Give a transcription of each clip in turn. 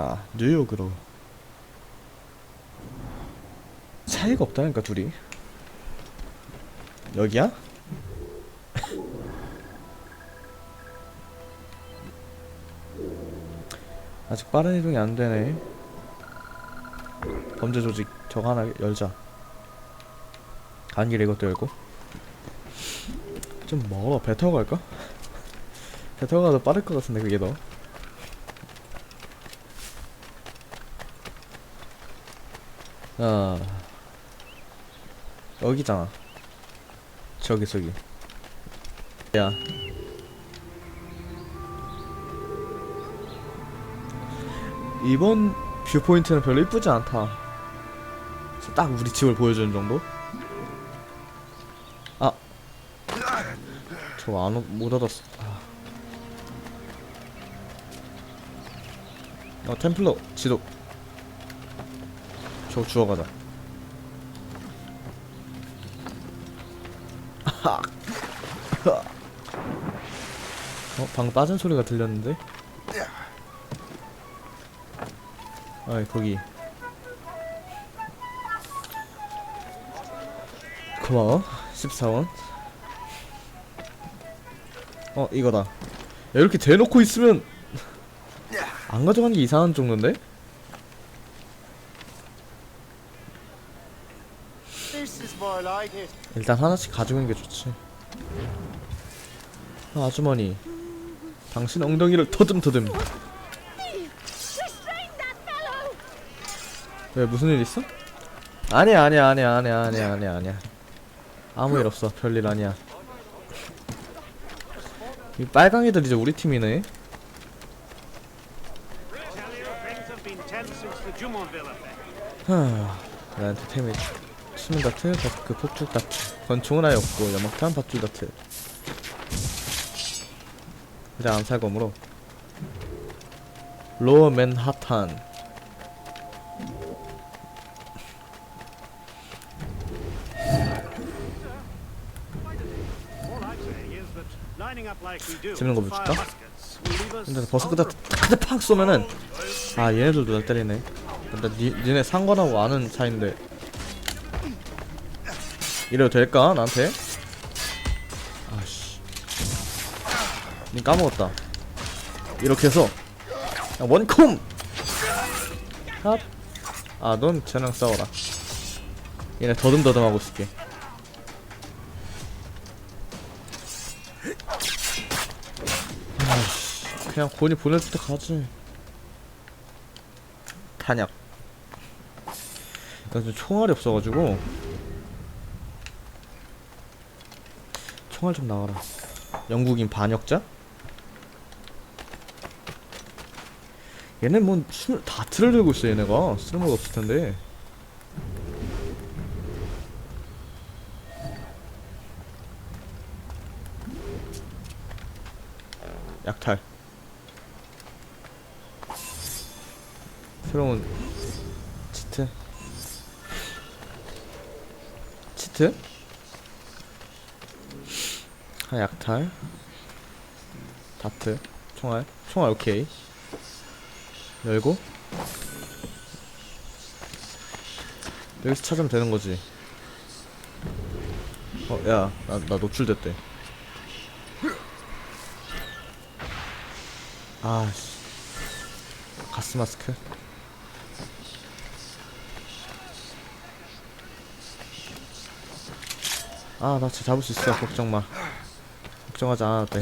아 뉴욕으로. 차이가 없다니까 둘이. 여기야? 아직 빠른 이동이 안 되네. 범죄 조직 저거 하나 열자. 가는 길에 이것도 열고. 좀 멀어 배 타고 갈까? 배 타고 가도 빠를 것 같은데 그게 더 아 여기잖아. 저기 저기. 야. 이번 뷰포인트는 별로 이쁘지 않다. 딱 우리 집을 보여주는 정도? 아. 저거 안, 얻- 못 얻었어. 아. 어 템플러 지도 저거 주워가자. 어 방금 빠진 소리가 들렸는데? 아이 거기. 고마워. 14원. 어 이거다. 야, 이렇게 대놓고 있으면 안 가져가는 게 이상한 정도인데? 일단 하나씩 가지고 있는 게 좋지 아, 아주머니 당신 엉덩이를 터듬터듬! 왜 무슨 일 있어? 아니야 아니야 아니야 아니야 아니야 아니야 아니야 아무 일 없어 별일 아니야 이 빨강이들 이제 우리 팀이네. 하, 나한테 템이 수면 다트, 버스크, 폭죽 다트. 권총은 아예 없고 연막탄, 밧줄 다트. 그냥 암살검으로. 로어 맨하탄 재밌는 거 with fire 보여줄까? muskets will leave us 근데 다트 vulnerable. 카드 팍 쏘면은 아 얘네들도 날 때리네. 근데 니, 니네 상관하고 아는 사이인데 이래도 될까 나한테? 아씨. 니 까먹었다. 이렇게 해서. 야, 원콤! 핫 아넌 쟤랑 싸워라. 얘네 더듬더듬하고 있을게. 아이씨 그냥 곤이 보내줄 때 가지. 탄약. 나 지금 총알이 없어가지고 총알 좀 나와라. 영국인 반역자? 얘네 뭔 술, 다트를 들고 있어 얘네가. 쓸모가 없을 텐데. 약탈. 새로운 치트. 치트 아 약탈. 다트. 총알. 총알 오케이. 열고. 여기서 찾으면 되는 거지. 어 야 나 나 노출됐대. 아씨. 가스 마스크. 아 나 진짜 잡을 수 있어 걱정 마 걱정하지 않아도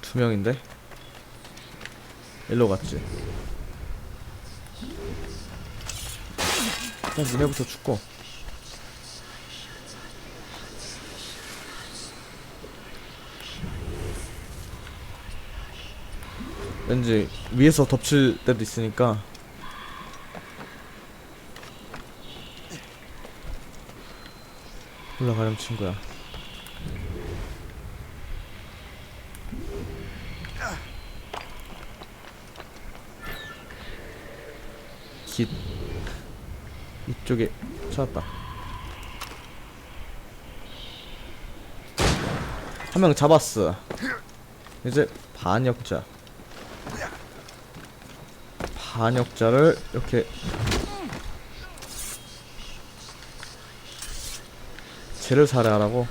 돼두 명인데? 일로 갔지. 일단 니네부터 죽고. 왠지 위에서 덮칠 때도 있으니까. 올라가렴 친구야 깃 이쪽에 찾았다. 한 명 잡았어. 이제 반역자. 반역자를 이렇게 쟤를 살해하라고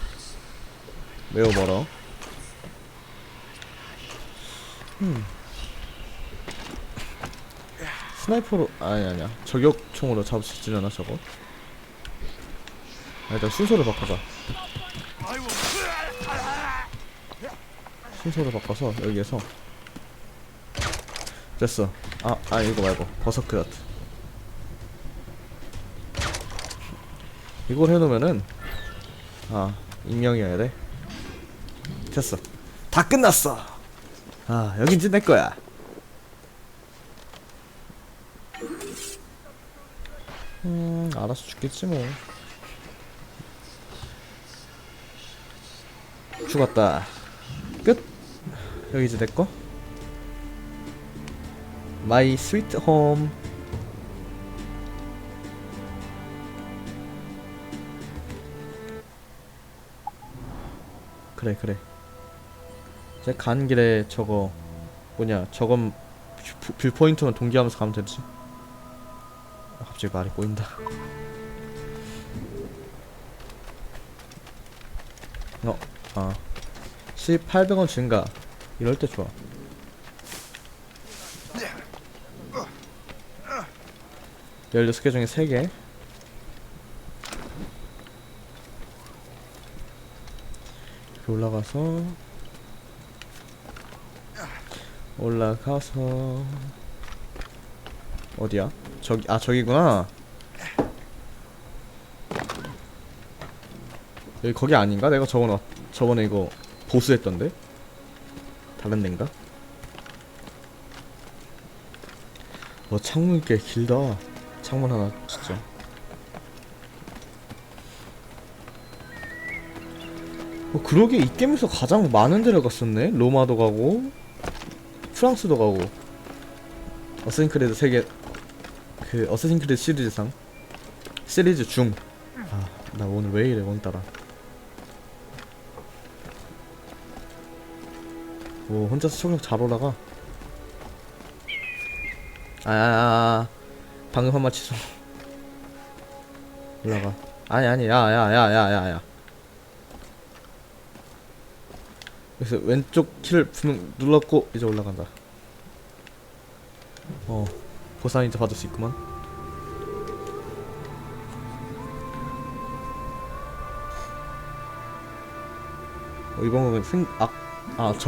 매우 멀어 음. 스나이퍼로 아니 아니야. 저격총으로 잡을 수 있으려나 저거? 아, 일단 순서를 바꿔봐. 순서를 바꿔서 여기에서. 됐어. 아, 아 이거 말고. 버서크라트. 이걸 해놓으면은 아 익명이어야 돼. 됐어. 다 끝났어. 아 여긴 이제 내 거야 음 알아서 죽겠지 뭐. 죽었다. 끝. 여기 이제 내거? 마이 스위트 홈. 그래 그래. 이제 간 길에 저거 뭐냐 저건 뷰, 뷰 포인트만 동기하면서 가면 되지. 아, 갑자기 말이 꼬인다. 어, 아 1800원 증가. 이럴 때 좋아. 열여섯 개 중에 세 개. 이렇게 올라가서 올라가서 어디야? 저기 아 저기구나. 여기 거기 아닌가? 내가 저번에 왔- 저번에 이거 보스했던데? 다른 데인가? 와 창문 꽤 길다. 창문 하나 진짜. 어, 그러게 이 게임에서 가장 많은 데를 갔었네. 로마도 가고 프랑스도 가고. 어쌔신 크리드 세계 그 어쌔신 크리드 시리즈상 시리즈 중. 아, 나 오늘 왜 이래 오늘따라. 오, 혼자서 초격 잘 올라가. 아, 아, 아, 방금 한말 취소. 올라가. 아니 아니, 야, 야, 야, 야, 야, 야. 그래서 왼쪽 키를 분명 눌렀고 이제 올라간다. 어, 보상 이제 받을 수 있구만. 어, 이번 거는 생, 악, 아, 저.